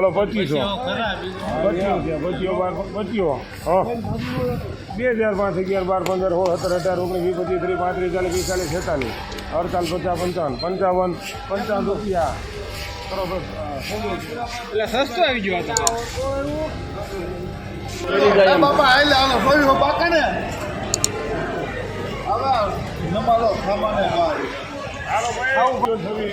ચાલો પચીસો. પચીસો બાર પચીસો હા. બે હજાર પાંચ અગિયાર બાર પંદર સોળ સત્તર અઢાર ઓગણીસ વીસ પચીસ ત્રીસ પાંત્રીસ ચાલીસ પિસ્તાલીસ છેતાલીસ. અડતાલીસ પચાસ પંચાવન પંચાવન પંચાવન રૂપિયા. બરોબર. એટલે સસ્તું આવી ગયું આ બાપા આઈ લાવો ફરી પાકા ને. હવે નમાલો સામાને હાલો. ભાઈ. છવ્વીસ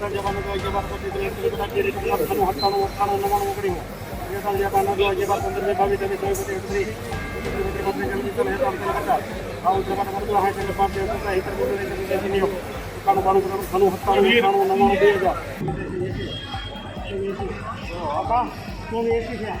પચાસ આઠ પચીસ ત્રીસ ચાલીસ પંચાવન છન્નું અઠ્ઠાવન ઓગણપચાસ, બે હજાર પાંચ અગિયાર બાર પંદર સોળ સત્તર અઢાર ઓગણીસ વીસ પચીસ.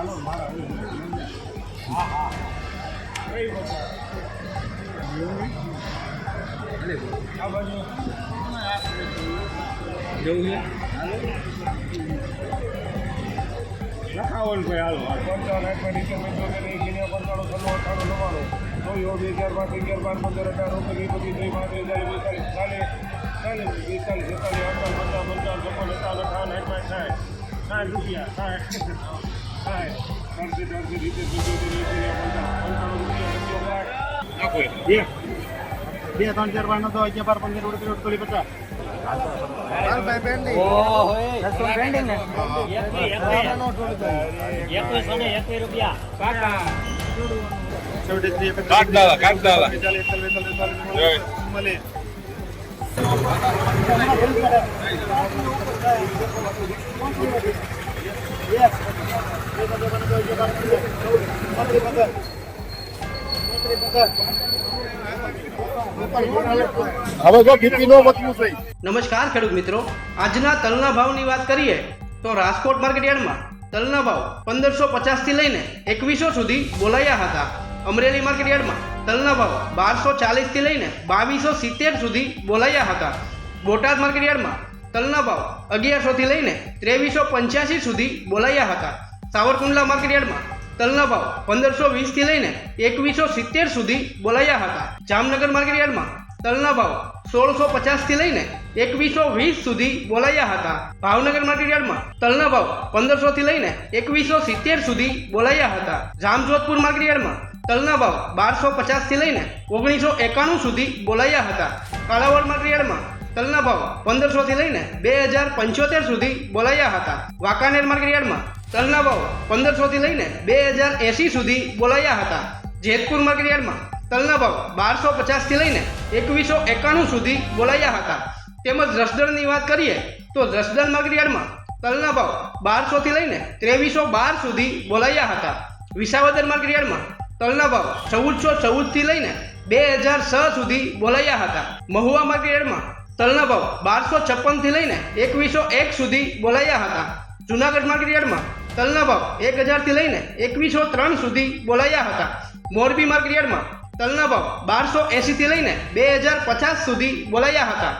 એકની, છવ્વીસ એકની. લખાવવાનું ભાઈ હાલો પંચાવન છન્નું અઠ્ઠાણું નવ્વાણું ચોવીસ બે હજાર પાંચ અગિયાર બાર પંદર અઢાર ઓગણીસ પચીસ ત્રીસ પાંત્રીસ ચાલીસ પિસ્તાલીસ ચાલીસ ચાલીસ પિસ્તાલીસ છેતાલીસ અડતાલીસ પચાસ પંચાવન છપ્પન સત્તાવન અઠાવન પાંચ સાઠ સાઠ રૂપિયા સાઠ. બે બે ત્રણ ચાર પાંચ નવ દસ અગિયાર બાર પંદર ઓગણીસ ત્રીસ ઓગણત્રીસ પચાસ ભાઈ પેન્ડિંગ નમસ્કાર, ખેડૂત મિત્રો. આજના તલના ભાવની વાત કરીએ તો રાજકોટ માર્કેટ યાર્ડમાં તલના ભાવ પંદરસો પચાસથી લઈને એકવીસો સુધી બોલાયા હતા. અમરેલી માર્કેટ યાર્ડમાં તલના ભાવ બારસો ચાલીસથી લઈને બાવીસો સિત્તેર સુધી બોલાયા હતા. બોટાદ માર્કેટ યાર્ડમાં તલના ભાવ અગિયારસોથી લઈને ત્રેવીસો પંચ્યાસી સુધી બોલાયા હતા. સાવરકુંડલા માર્કેટયાર્ડમાં તલના ભાવ પંદરસો વીસથી લઈને એકવીસો સિત્તેર સુધી બોલાયા હતા. જામનગર માર્કેટયાર્ડમાં તલના ભાવ સોળસો પચાસથી લઈને એકવીસો વીસ સુધી બોલાયા હતા. ભાવનગર માર્કેટયાર્ડમાં તલના ભાવ પંદરસોથી લઈને એકવીસો સિત્તેર સુધી બોલાયા હતા. જામજોધપુર માર્કેટયાર્ડમાં તલના ભાવ બારસો પચાસથી લઈને ઓગણીસો એકાણું સુધી બોલાયા હતા. કાલાવડ માર્કેટ યાર્ડમાં તલના ભાવ પંદરસોથી લઈને બે હજાર પંચોતેર સુધી બોલાયા હતા. વાંકાનેર માર્કેટયાર્ડમાં તલના ભાવ પંદરસોથી લઈને બે હજાર એંસી સુધી બોલાયા હતા. જેતપુર માર્કેટયાર્ડમાં તલના ભાવ બારસો પચાસથી લઈને એકવીસો એકાણું સુધી બોલાયા હતા. તેમજ રસદળની વાત કરીએ તો રસદળ માર્કેટયાર્ડમાં તલના ભાવ બારસોથી લઈને ત્રેવીસો બાર સુધી બોલાયા હતા. વિસાવદર માર્કેટયાર્ડમાં તલના ભાવ ચૌદસો ચૌદથી લઈને બે હજાર છ સુધી બોલાયા હતા. મહુવા માર્કેટ યાર્ડમાં તલના ભાવ બારસો છપ્પનથી લઈને એકવીસો એક સુધી બોલાયા હતા. જુનાગઢ માર્કેટ યાર્ડમાં તલના ભાવ એક હજારથી લઈને એકવીસો ત્રણ સુધી બોલાયા હતા. મોરબી માર્કેટ યાર્ડમાં તલના ભાવ બારસો એંશીથી લઈને બે હજાર પચાસ સુધી બોલાયા હતા.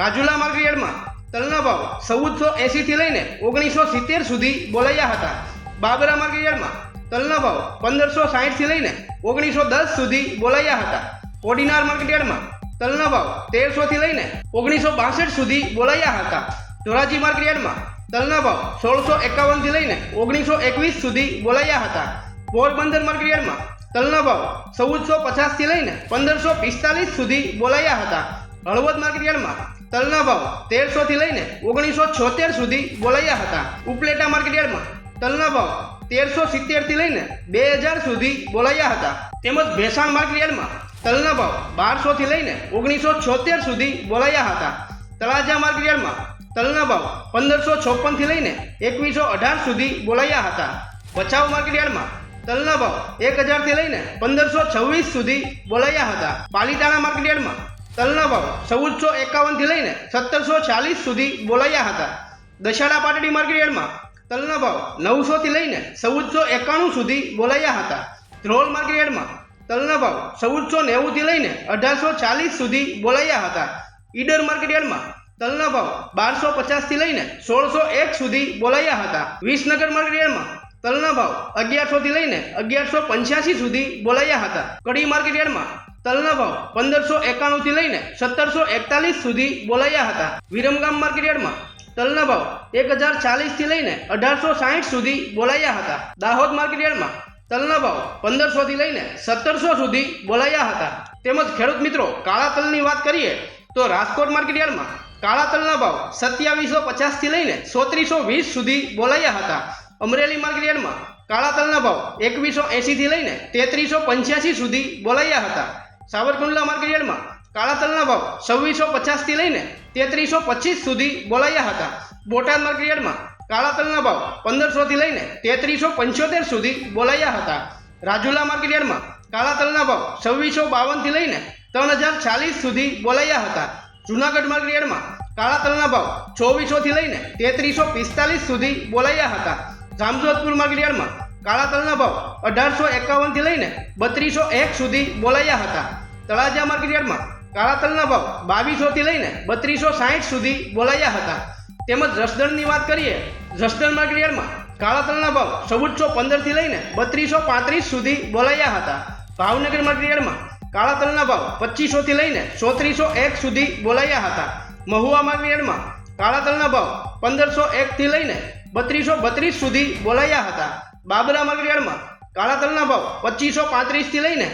રાજુલા માર્કેટયાર્ડમાં તલના ભાવ ચૌદસો એંશીથી લઈને ઓગણીસો સિત્તેર સુધી બોલાયા હતા. બાબરા માર્કેટયાર્ડમાં તલના ભાવ પંદરસો સાહીઠથી લઈને ઓગણીસો દસ સુધી બોલાયા હતા. ઓડિનાર માર્કેટયાર્ડમાં તલના ભાવ તેરસોથી લઈને ઓગણીસો બાસઠ સુધી બોલાયા હતા. ધોરાજી માર્કેટયાર્ડમાં તલના ભાવ સોળસો એકાવનથી લઈને ઓગણીસો એકવીસ સુધી બોલાયા હતા. પોરબંદર માર્કેટયાર્ડમાં તલના ભાવ ચૌદસો પચાસથી લઈને પંદરસો પિસ્તાલીસ સુધી બોલાયા હતા. હળવદ માર્કેટયાર્ડમાં તલના ભાવ તેરસોથી લઈને ઓગણીસો છોતેર સુધી બોલાયા હતા. ઉપલેટા માર્કેટયાર્ડમાં તલના ભાવ તેરસો સિત્તેરથી લઈને બે હજાર સુધી બોલાયા હતા. તેમજ ભેસાણ માર્કેટયાર્ડમાં તલના ભાવ બારસોથી લઈને ઓગણીસો છોતેર સુધી બોલાયા હતા. તળાજા માર્કેટયાર્ડમાં તલના ભાવ પંદરસો છપ્પનથી લઈને એકવીસો અઢાર સુધી બોલાયા હતા. ભચાઉ માર્કેટયાર્ડમાં તલના ભાવ એક હજારથી લઈને પંદરસો છવ્વીસ સુધી બોલાયા હતા. પાલીતાણા માર્કેટયાર્ડમાં તલના ભાવ ચૌદસો એકાવનથી લઈને સત્તરસો ચાલીસ સુધી બોલાયા હતા. દશાડા પાટડી માર્કેટયાર્ડમાં તલના ભાવ નવસોથી લઈને ચૌદસો એકાણું સુધી બોલાયા હતા. ધ્રોલ માર્કેટયાર્ડમાં તલના ભાવ ચૌદસો નેવુંથી લઈને અઢારસો ચાલીસ સુધી બોલાયા હતા. ઈડર માર્કેટયાર્ડમાં તલના ભાવ બારસો પચાસથી લઈને સોળસો એક સુધી બોલાયા હતા. વિસનગર માર્કેટયાર્ડમાં તલના ભાવ અગિયારસોથી લઈને અગિયારસો પંચ્યાસી સુધી બોલાયા હતા. કડી માર્કેટયાર્ડમાં તલના ભાવ પંદરસો એકાણુંથી લઈને સત્તરસો એકતાલીસ સુધી બોલાયા હતા. વિરમગામ માર્કેટયાર્ડમાં તલના ભાવ એક હજાર ચાલીસથી લઈને અઢારસો સાહીઠ સુધી બોલાયા હતા. દાહોદ માર્કેટયાર્ડમાં તલના ભાવ પંદરસોથી લઈને સત્તરસો સુધી બોલાયા હતા. તેમજ ખેડૂત મિત્રો, કાળા તલની વાત કરીએ તો રાજકોટ માર્કેટયાર્ડમાં કાળા તલના ભાવ સત્યાવીસો પચાસથી લઈને સોત્રીસો વીસ સુધી બોલાયા હતા. અમરેલી માર્કેટયાર્ડમાં કાળા તલના ભાવ એકવીસો એંશીથી લઈને તેત્રીસો પંચ્યાસી સુધી બોલાયા હતા. સાવરકુંડલા માર્કેટયાર્ડમાં કાળા તલના ભાવ છવ્વીસો પચાસથી લઈને તેત્રીસો પચીસ સુધી બોલાયા હતા. બોટાદ માર્કેટયાર્ડમાં કાળા તલના ભાવ પંદરસોથી લઈને તેત્રીસો પંચોતેર સુધી બોલાયા હતા. રાજુલા માર્કેટયાર્ડમાં કાળા તલના ભાવ છવ્વીસો બાવનથી લઈને ત્રણ હજાર ચાલીસ સુધી બોલાયા હતા. જુનાગઢ માર્કેટયાર્ડમાં કાળા તલના ભાવ ચોવીસોથી લઈને તેત્રીસો પિસ્તાલીસ સુધી બોલાયા હતા. જામજોધપુર માર્કેટયાર્ડમાં કાળા તલના ભાવ અઢારસો એકાવનથી લઈને બત્રીસો એક સુધી બોલાયા હતા. તળાજા માર્કેટયાર્ડમાં કાળા તલના ભાવ બાવીસોથી લઈને બત્રીસો સાહીઠ સુધી બોલાયા હતા. તેમજ રસદણની વાત કરીએ રસદણ માર્કેટયાર્ડમાં કાળા તલના ભાવ ચૌદસો પંદરથી લઈને બત્રીસો પાંત્રીસ સુધી બોલાયા હતા. ભાવનગર માર્કેટયાર્ડમાં કાળા તલના ભાવ પચીસોથી લઈને ચોત્રીસો એક સુધી બોલાયા હતા. મહુવા માર્કેટયાર્ડમાં કાળા તલના ભાવ પંદરસો એકથી લઈને બત્રીસો બત્રીસ સુધી બોલાયા હતા. બાબરા માર્કેટયાર્ડમાં કાળા તલના ભાવ પચીસો પાંત્રીસથી લઈને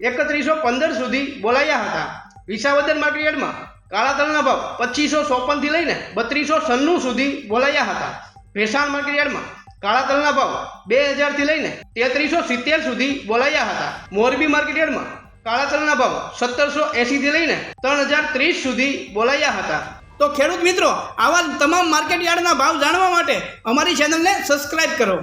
એકત્રીસો પંદર સુધી બોલાયા હતા. વિસાવદર માર્કેટયાર્ડમાં કાળા તલના ભાવ પચીસો ચોપનથી લઈને બત્રીસો સન્નું સુધી બોલાયા હતા. ભેસાણ માર્કેટયાર્ડમાં કાળા તલના ભાવ બે હજારથી લઈને તેત્રીસો સિત્તેર સુધી બોલાયા હતા. મોરબી માર્કેટયાર્ડમાં કાળા તલના ભાવ સત્તરસો એંશીથી લઈને ત્રણ હજાર ત્રીસ સુધી બોલાયા હતા. તો ખેડૂત મિત્રો, આવા તમામ માર્કેટ યાર્ડના ભાવ જાણવા માટે અમારી ચેનલને સબસ્ક્રાઇબ કરો.